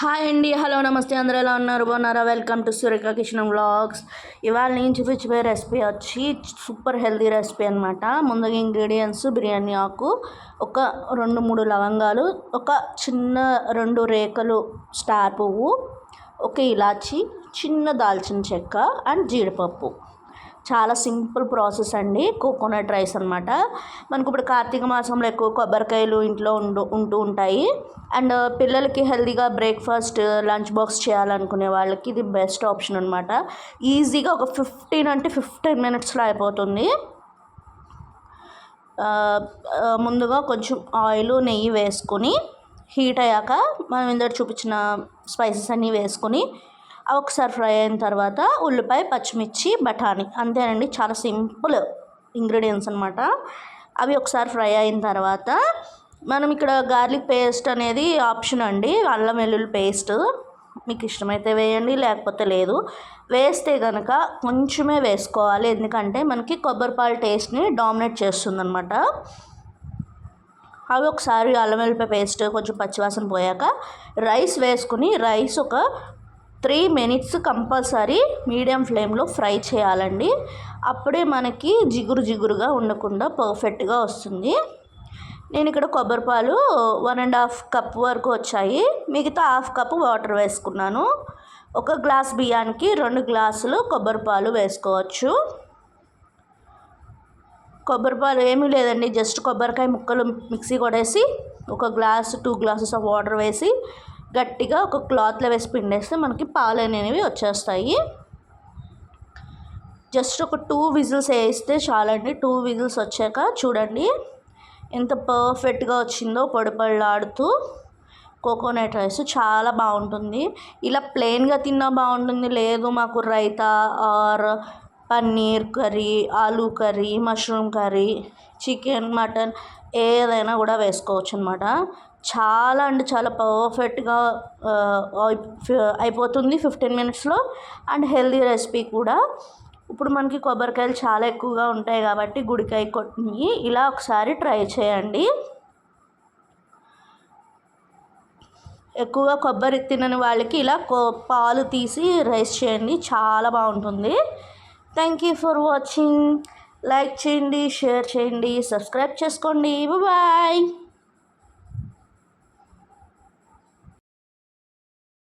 Hi అండి hello నమస్తే అందరూ ఎలా ఉన్నారు? బాగున్నారా? Welcome to Surekha Kishan vlogs ఇవాళ నేను చూపించబోయే రెసిపీ వచ్చి సూపర్ హెల్దీ రెసిపీ అనమాట ముందుగా ఇంగ్రీడియంట్స్ బిర్యానీ ఆకు ఒక రెండు మూడు లవంగాలు ఒక చిన్న రెండు రేఖలు స్టార్ పువ్వు ఒక ఇలాచి చిన్న దాల్చిన చెక్క అండ్ జీడిపప్పు. చాలా సింపుల్ ప్రాసెస్ అండి. కోకోనట్ రైస్ అనమాట మనకు ఇప్పుడు కార్తీక మాసంలో ఎక్కువ కొబ్బరికాయలు ఇంట్లో ఉండు ఉంటూ ఉంటాయి. అండ్ పిల్లలకి హెల్తీగా బ్రేక్ఫాస్ట్ లంచ్ బాక్స్ చేయాలనుకునే వాళ్ళకి ఇది బెస్ట్ ఆప్షన్ అనమాట ఈజీగా ఒక ఫిఫ్టీన్ అంటే ఫిఫ్టీన్ మినిట్స్లో అయిపోతుంది. ముందుగా కొంచెం ఆయిల్ నెయ్యి వేసుకొని హీట్ అయ్యాక మనం ఇందరు చూపించిన స్పైసెస్ అన్నీ వేసుకొని ఒకసారి ఫ్రై అయిన తర్వాత ఉల్లిపాయ పచ్చిమిర్చి బఠానీ అంతేనండి. చాలా సింపుల్ ఇంగ్రీడియంట్స్ అనమాట అవి ఒకసారి ఫ్రై అయిన తర్వాత మనం ఇక్కడ గార్లిక్ పేస్ట్ అనేది ఆప్షన్ అండి. అల్లం వెల్లుల్లి పేస్ట్ మీకు ఇష్టమైతే వేయండి లేకపోతే లేదు. వేస్తే కనుక కొంచెమే వేసుకోవాలి. ఎందుకంటే మనకి కొబ్బరిపాలు టేస్ట్ని డామినేట్ చేస్తుంది అనమాట అవి ఒకసారి అల్లం వెల్లిపాయ పేస్ట్ కొంచెం పచ్చివాసన పోయాక రైస్ వేసుకుని రైస్ ఒక త్రీ మినిట్స్ కంపల్సరీ మీడియం ఫ్లేమ్లో ఫ్రై చేయాలండి. అప్పుడే మనకి జిగురు జిగురుగా ఉండకుండా పర్ఫెక్ట్గా వస్తుంది. నేను ఇక్కడ కొబ్బరిపాలు వన్ అండ్ హాఫ్ కప్ వరకు వచ్చాయి. మిగతా హాఫ్ కప్ వాటర్ వేసుకున్నాను. ఒక గ్లాస్ బియ్యానికి రెండు గ్లాసులు కొబ్బరిపాలు వేసుకోవచ్చు. కొబ్బరిపాలు ఏమీ లేదండి. జస్ట్ కొబ్బరికాయ ముక్కలు మిక్సీ కొడేసి ఒక glass two glasses of water వేసి గట్టిగా ఒక క్లాత్లో వేసి పిండేస్తే మనకి పాలు అనేవి వచ్చేస్తాయి. జస్ట్ ఒక టూ విజిల్స్ వేస్తే చాలండి. టూ విజిల్స్ వచ్చాక చూడండి. ఎంత పర్ఫెక్ట్గా వచ్చిందో పొడిపళ్ళాడుతూ కోకోనట్ రైస్ చాలా బాగుంటుంది. ఇలా ప్లెయిన్గా తిన్నా బాగుంటుంది. లేదు మాకు raita or paneer curry aloo curry mushroom curry chicken mutton ఏదైనా కూడా వేసుకోవచ్చు అనమాట చాలా అంటే చాలా పర్ఫెక్ట్గా అయిపోతుంది ఫిఫ్టీన్ మినిట్స్లో. అండ్ హెల్దీ రెసిపీ కూడా. ఇప్పుడు మనకి కొబ్బరికాయలు చాలా ఎక్కువగా ఉంటాయి కాబట్టి గుడికాయ కొట్టి ఇలా ఒకసారి ట్రై చేయండి. ఎక్కువగా కొబ్బరి తినని వాళ్ళకి ఇలా పాలు తీసి రైస్ చేయండి. చాలా బాగుంటుంది. Thank you for watching. Like చేయండి షేర్ చేయండి సబ్స్క్రైబ్ చేసుకోండి. బాయ్.